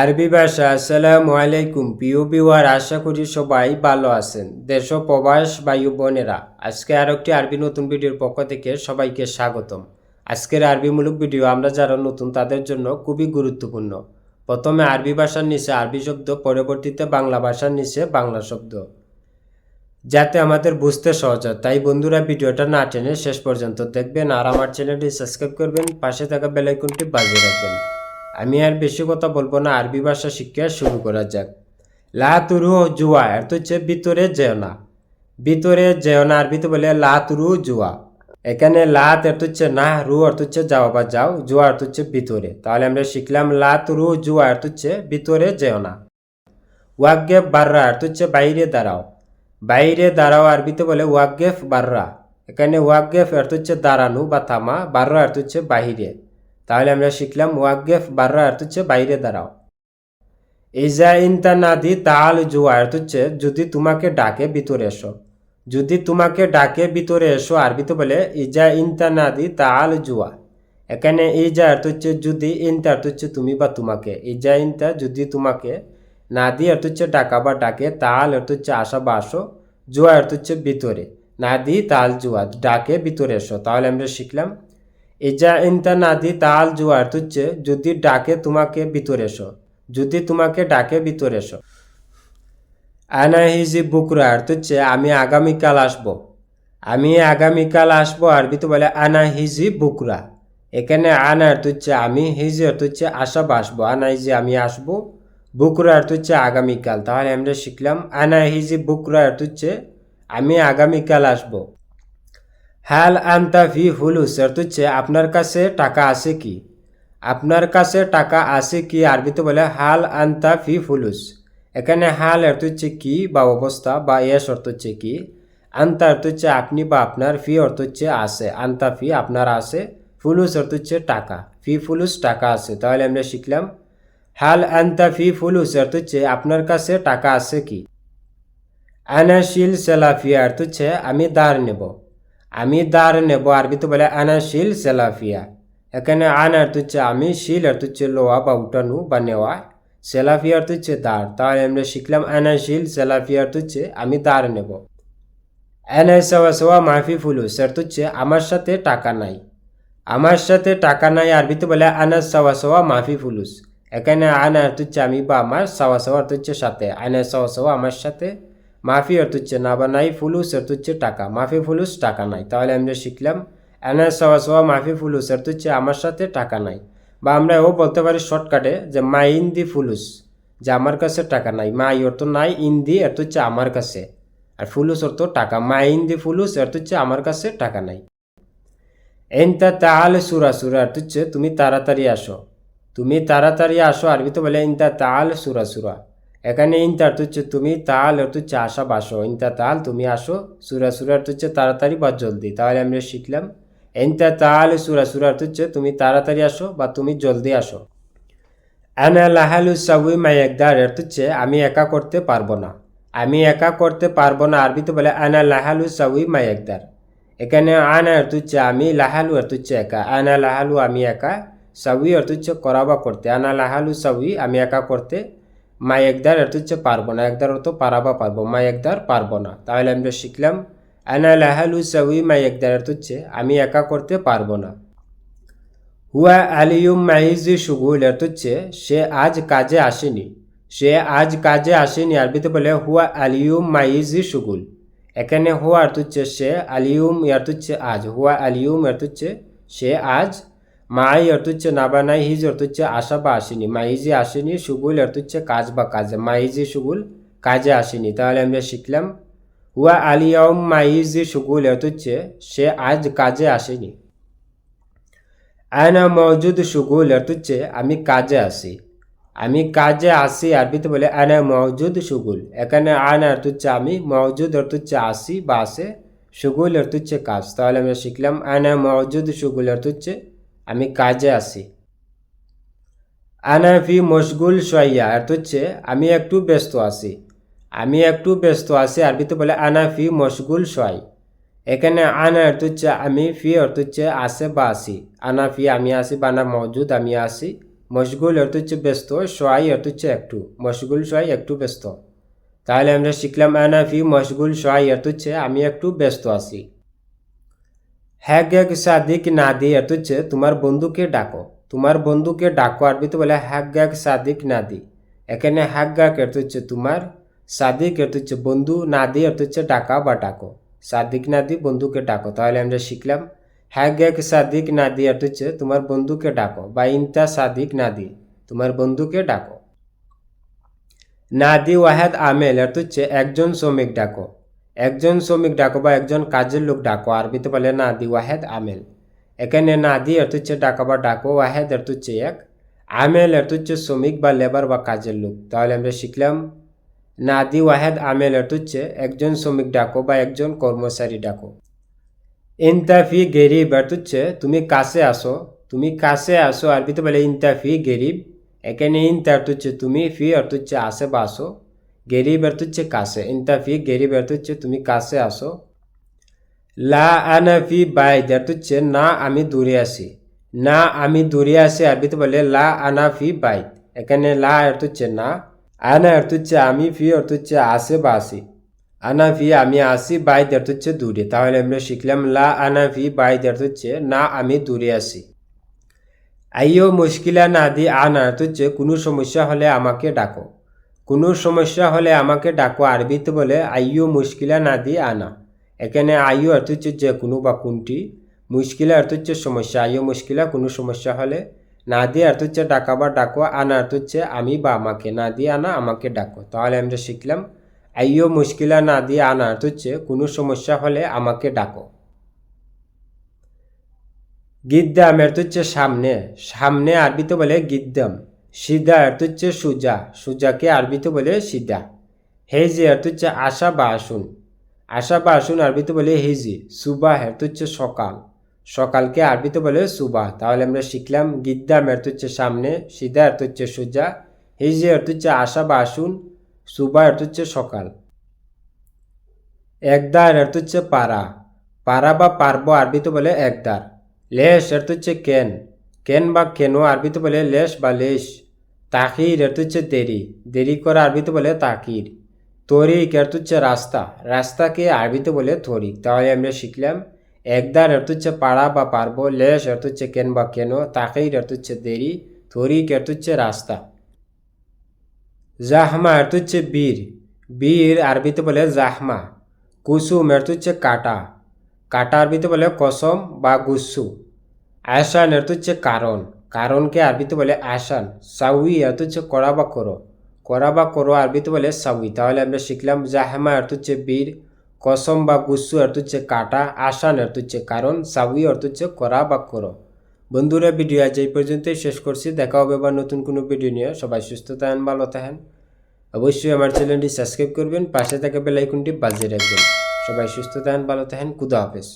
আরবি ভাষা, আসসালামু আলাইকুম। প্রিয় বিওয়ার আশা করি সবাই ভালো আছেন। দেশ ও প্রবাস বায়ু বোনেরা, আজকে আর একটি আরবি নতুন ভিডিওর পক্ষ থেকে সবাইকে স্বাগতম। আজকের আরবিমূলক ভিডিও আমরা যারা নতুন, তাদের জন্য খুবই গুরুত্বপূর্ণ। প্রথমে আরবি ভাষার নিচে আরবি শব্দ, পরবর্তীতে বাংলা ভাষার নিচে বাংলা শব্দ। যাতে আমাদের বুঝতে সহজ হয়, তাই বন্ধুরা ভিডিওটা না টেনে শেষ পর্যন্ত দেখবেন। আর আমার চ্যানেলটি সাবস্ক্রাইব করবেন, পাশে থাকা বেলাইকনটি বাজিয়ে রাখবেন। আমি আর বেশি কথা বলব না, আরবি ভাষা শিক্ষা শুরু করা যাক। লা তুরু জুয়া, এর তো হচ্ছে ভিতরে যেও না। ভিতরে যেও না আরবিতে বলে লা তুরু জুয়া। এখানে লাত এর তো হচ্ছে না, রু অর্থ হচ্ছে যাও বা যাও, জুয়া অর্থ হচ্ছে ভিতরে। তাহলে আমরা শিখলাম লা তুরু জুয়া তো হচ্ছে ভিতরে যেও না। ওয়াগেফ বাররা তো হচ্ছে বাইরে দাঁড়াও। বাইরে দাঁড়াও আরবিতে বলে ওয়াগেফ বাররা। এখানে ওয়াগেফ অর্থ হচ্ছে দাঁড়ানো বা থামা, বাররা অর্থ হচ্ছে বাহিরে। তাহলে আমরা শিখলাম ওয়াগেফ বাররা অর্থ হচ্ছে বাইরে দাঁড়াও। ইজা ইনতা তাল জুয়া অর্থ হচ্ছে যদি তোমাকে ডাকে ভিতরে এসো। যদি তোমাকে ডাকে ভিতরে এসো, আরবিতে বলে ইজা ইনতা নাদি তাল জুয়া। এখানে ইজা অর্থ হচ্ছে যদি, ইনতা অর্থ হচ্ছে তুমি বা তোমাকে। ইজা ইনতা যদি তোমাকে না নাদি অর্থ হচ্ছে ডাকা বা ডাকে তাল অর্থ হচ্ছে আসা বা আসো, জুয়া অর্থ হচ্ছে ভিতরে। নাদি তাল জুয়া, ডাকে ভিতরে এসো। তাহলে আমরা শিখলাম ইজা ইনতা নাদি তাল জুয়ার তুচ্ছে, যদি ডাকে তোমাকে ভিতরে এসো, যদি তোমাকে ডাকে ভিতরে এসো। আনা হিজি বুকরা অর্থ হচ্ছে আমি আগামীকাল আসব। আমি আগামীকাল আসব আরবিতে বলে আনা হিজি বুকরা। এখানে আনা অর্থ হচ্ছে আমি হিজি অর্থ হচ্ছে আসা আসব। আনা হিজি, আমি আসব। বুকরা অর্থ হচ্ছে আগামীকাল। তাহলে আমরা শিখলাম, আনা হিজি বুকরা হচ্ছে আমি আগামীকাল আসব। হাল আন্তা ফি হুলুস অর্থ হচ্ছে আপনার কাছে টাকা আছে কি? আপনার কাছে টাকা আছে কি? আরবিতে বলে হাল আন্তা ফি ফুলুস এখানে হাল অর্থ হচ্ছে কি বা অবস্থা বা এস অর্থ হচ্ছে কি? আন্তা অর্থ হচ্ছে আপনি বা আপনার ফি অর্থ হচ্ছে আছে। আন্তা ফি আপনার আছে। ফুলুস অর্থ হচ্ছে টাকা। ফি ফুলুস টাকা আছে। তাহলে আমরা শিখলাম, হাল আন্তা ফি ফুলুস অর্থ হচ্ছে আপনার কাছে টাকা আছে কি? আনাশিল সেলাফিয়া অর্থ হচ্ছে আমি দাঁড় নেব। আমি দাঁড় নেব আরবিতে বলে আনাশিল সেলাফিয়া। এখানে আন অর্থ হচ্ছে আমি, শিল অর্থ হচ্ছে লোয়া বা উঠানো বা নেওয়া। সেলাফিয়া অর্থ হচ্ছে দাঁড় তাহলে আমরা শিখলাম আনাশিল সেলাফিয়া অর্থ হচ্ছে আমি দাঁড় নেব। এনে সওয়া সওয়া মাফি ফুলুস অর্থ হচ্ছে, আমার সাথে টাকা নাই। আমার সাথে টাকা নাই আরবিতে বলে, আনা সওয়া সওয়া মাফি ফুলুস। এখানে আনা হচ্ছে, আমি বা আমার সওয়া সওয়া অর্থ হচ্ছে সাথে। আনা সওয়া সওয়া আমার সাথে মাফি অর্থ হচ্ছে না বা নাই, ফুলুস অর্থ হচ্ছে টাকা। মাফি, ফুলুস টাকা নাই। তাহলে আমরা শিখলাম, এনার সওয়া সওয়া, মাফি, ফুলুস অর্থ হচ্ছে আমার সাথে টাকা নাই। বা আমরা ও বলতে পারি শর্টকাটে যে মাই ইন দি ফুলুস, যে আমার কাছে টাকা নাই। মাই অর্থ নাই ইন দি অর্থ হচ্ছে আমার কাছে। আর ফুলুস অর্থ টাকা। মাই ইন দি ফুলুস অর্থ হচ্ছে আমার কাছে টাকা নাই। এনতা তাহলে সুরা সুরা অর্থ হচ্ছে তুমি তাড়াতাড়ি আসো। তুমি তাড়াতাড়ি আসো আরবিতে বলে ইনতা তাল সুরা সুরা। এখানে ইনতা অর্থ হচ্ছে তুমি তাল অর্থ হচ্ছে আসা। বাসো ইনতা তাল, তুমি আসো। সুরা সুরা অর্থ হচ্ছে তাড়াতাড়ি বা জলদি। তাহলে আমরা শিখলাম। এনতা তাল, সুরা সুরা অর্থ হচ্ছে তুমি তাড়াতাড়ি আসো বা তুমি জলদি আসো। আনা লাহালু সাউই মাই একদার অর্থ হচ্ছে আমি একা করতে পারব না। আমি একা করতে পারব না, আরবিতে বলে আনা লাহালু সাউই মাই একদার এখানে আনা অর্থ হচ্ছে আমি লাহালু অর্থ হচ্ছে একা। আনা লাহালু, আমি একা। সাউই অর্থ হচ্ছে করা বা করতে। আনা লাহালু সাউই আমি একা করতে মা একদার অর্থ হচ্ছে পারব না। একদার অর্থ পারা বা পারব মা একদার পারব না। তাহলে আমরা শিখলাম, আনা লাহালু সাউই মা একদার অর্থ হচ্ছে আমি একা করতে পারব না। হুয়া আলিউম মাহিজি সুগুল অর্থ হচ্ছে সে আজ কাজে আসেনি। সে আজ কাজে আসেনি, আরবিতে বলে হুয়া আলিউম মাইজি সুগুল এখানে হুয়া অর্থ হচ্ছে সে আলিউম অর্থ হচ্ছে আজ। হুয়া আলিউম অর্থ হচ্ছে সে আজ মাই অর্থ হচ্ছে না বা নাই হিজ অর্থ হচ্ছে আসা বা আসেনি মাইজি আসেনি সুগুল অর্থ হচ্ছে কাজ বা কাজে। মাইজি সুগুল কাজে আসেনি। তাহলে আমরা শিখলাম, হুয়া আলিয়ম মাইজি সুগুল অর্থ হচ্ছে সে আজ কাজে আসেনি। আনা মজুদ সুগুল অর্থ হচ্ছে আমি কাজে আসি। আমি কাজে আসি, আরবিতে বলে আনা মজুদ সুগুল এখানে আনা অর্থ হচ্ছে আমি মজুদ অর্থ হচ্ছে আসি বা আসে সুগুল অর্থ হচ্ছে কাজ। তাহলে আমরা শিখলাম, আনা মজুদ সুগুল অর্থ হচ্ছে আমি কাজে আসি আনা ফি মশগুল সোয়াইয়া অর্থ হচ্ছে, আমি একটু ব্যস্ত আছি। আমি একটু ব্যস্ত আছি, আরবিতে বলে আনা ফি মশগুল সোয়াই এখানে আনা অর্থ হচ্ছে, আমি ফি অর্থ হচ্ছে আসে বা আসি আনা ফি আমি আসি বা আনা মজুদ, আমি আসি মশগুল অর্থ হচ্ছে ব্যস্ত সোয়াই অর্থ হচ্ছে একটু। মশগুল সোয়াই একটু ব্যস্ত। তাহলে আমরা শিখলাম আনা ফি মশগুল সোয়াই অর্থ হচ্ছে, আমি একটু ব্যস্ত আছি। হ্যাগ গ্যাগ সাদিক নাদি অর্থ হচ্ছে তোমার বন্ধুকে ডাকো তোমার বন্ধুকে ডাকো আরবিতে বলে হ্যাগ গ্যাগ সাদিক না দি এখানে হ্যাগ গ্যাগ অর্থ হচ্ছে তোমার সাদিক অর্থ হচ্ছে বন্ধু নাদি অর্থ হচ্ছে ডাকা বা ডাকো সাদিক নাদি বন্ধুকে ডাকো তাহলে আমরা শিখলাম হ্যাগ গ্যাগ সাদিক নাদি অর্থ হচ্ছে তোমার বন্ধুকে ডাকো বা ইনতা সাদিক না দি তোমার বন্ধুকে ডাকো নাদি ওয়াহেদ আমেল অর্থ হচ্ছে একজন শ্রমিক ডাকো একজন শ্রমিক ডাকো বা একজন কাজের লোক ডাকো, আরবিতে বলে নাদি ওয়াহেদ আমেল। এখানে নাদি অর্থ হচ্ছে ডাকা বা ডাকো, ওয়াহেদ অর্থ হচ্ছে এক। আমেল অর্থ হচ্ছে শ্রমিক বা লেবার বা কাজের লোক। তাহলে আমরা শিখলাম, না নাদি ওয়াহেদ আমেল অর্থ হচ্ছে একজন শ্রমিক ডাকো বা একজন কর্মচারী ডাকো। ইনতাফি গেরিব অর্থ হচ্ছে তুমি কাছে আসো, তুমি কাছে আসো, আরবিতে বলে ইনতাফি গেরিব। এখানে ইনতা হচ্ছে তুমি, ফি অর্থ হচ্ছে আসে বা আসো। গেরিব অর্থ হচ্ছে কাছে, ইনতাফি গেরিব অর্থ হচ্ছে তুমি কাছে আসো। লা আনাফি বাই অর্থ হচ্ছে না, আমি দূরে আছি। না, আমি দূরে আছি, আরবিতে বলে লা আনাফি বাইদ এখানে লা অর্থ হচ্ছে না, আনা অর্থ হচ্ছে আমি ফি অর্থ হচ্ছে আসে বা আসি আনাফি আমি আসি বাইদ অর্থ হচ্ছে দূরে। তাহলে আমরা শিখলাম লা আনাফি বাইদ অর্থ হচ্ছে না, আমি দূরে আছি। আইও মুশকিলা না দি আনা অর্থ কোনো সমস্যা হলে আমাকে ডাকো। কোনো সমস্যা হলে আমাকে ডাকো আরবিতে বলে আইও মুশকিলা না দিয়ে আনা। এখানে আইও অর্থ হচ্ছে যে কোনো বা কোনটি। মুশকিলা অর্থ হচ্ছে সমস্যা। আইও মুশকিলা, কোনো সমস্যা হলে না দিয়ে অর্থ হচ্ছে ডাকা বা ডাকো। আনা অর্থ হচ্ছে আমি বা আমাকে না দিয়ে আনা, আমাকে ডাকো। তাহলে আমরা শিখলাম আইও মুশকিলা না দিয়ে আনা অর্থ হচ্ছে কোনো সমস্যা হলে আমাকে ডাকো। গিদ্দাম অর্থ হচ্ছে সামনে। সামনে আরবিতে বলে গিদ্দাম। সিদা অর্থ হচ্ছে সুজা। সুজাকে আরবিতে বলে সিদা হেজি অর্থ হচ্ছে আশা বা আসুন। আশা বা আসুন আরবিতে বলে হেজি সুবাহ অর্থ হচ্ছে সকাল। সকালকে আরবিতে বলে সুবাহ তাহলে আমরা শিখলাম গিদ্দাম অর্থ হচ্ছে সামনে সিদা অর্থ হচ্ছে সুজা। হেজি অর্থ হচ্ছে আশা বা আসুন, সুবা অর্থ হচ্ছে সকাল। একদার অর্থ হচ্ছে পারা। পারা বা পারব আরবিতে বলে একদার। লেশ অর্থ হচ্ছে কেন। কেন বা কেন আরবিতে বলে লেশ বা লেশ। তাকির অর্থ হচ্ছে দেরি দেরি করা আরবিতে বলে তাকির। তরিক অর্থ হচ্ছে রাস্তা, রাস্তাকে আরবিতে বলে তরিক তাহলে আমরা শিখলাম, একদার অর্থ হচ্ছে পাড়া বা পারব, লেশ অর্থ হচ্ছে কেন বা কেন, তাকির অর্থ হচ্ছে দেরি তরিক অর্থ হচ্ছে রাস্তা। জাহমা অর্থ হচ্ছে বীর বীর আরবিতে বলে জাহমা। কুসুম অর্থ হচ্ছে কাটা কাটা আরবিতে বলে কসম বা গুসু। আসান অর্থ হচ্ছে কারণ। কারণকে আরবিতে বলে আসান, সাউই অর্থ হচ্ছে করা বা করো করা বা করো আরবিতে বলে সাউই। তাহলে আমরা শিখলাম জাহামা অর্থ হচ্ছে বীর, কসম বা গুসু অর্থ হচ্ছে কাটা, আসান অর্থ হচ্ছে কারণ, সাউই অর্থ হচ্ছে করা বা করো বন্ধুরা, ভিডিও আজ এই পর্যন্তই শেষ করছি। দেখা হবে বা নতুন কোনো ভিডিও নিয়ে। সবাই সুস্থ থাকেন, ভালো থাকেন। অবশ্যই আমার চ্যানেলটি সাবস্ক্রাইব করবেন, পাশে থাকা বেল আইকনটি বাজিয়ে রাখবেন। সবাই সুস্থ থাকেন, ভালো থাকেন। খুদা হাফেজ।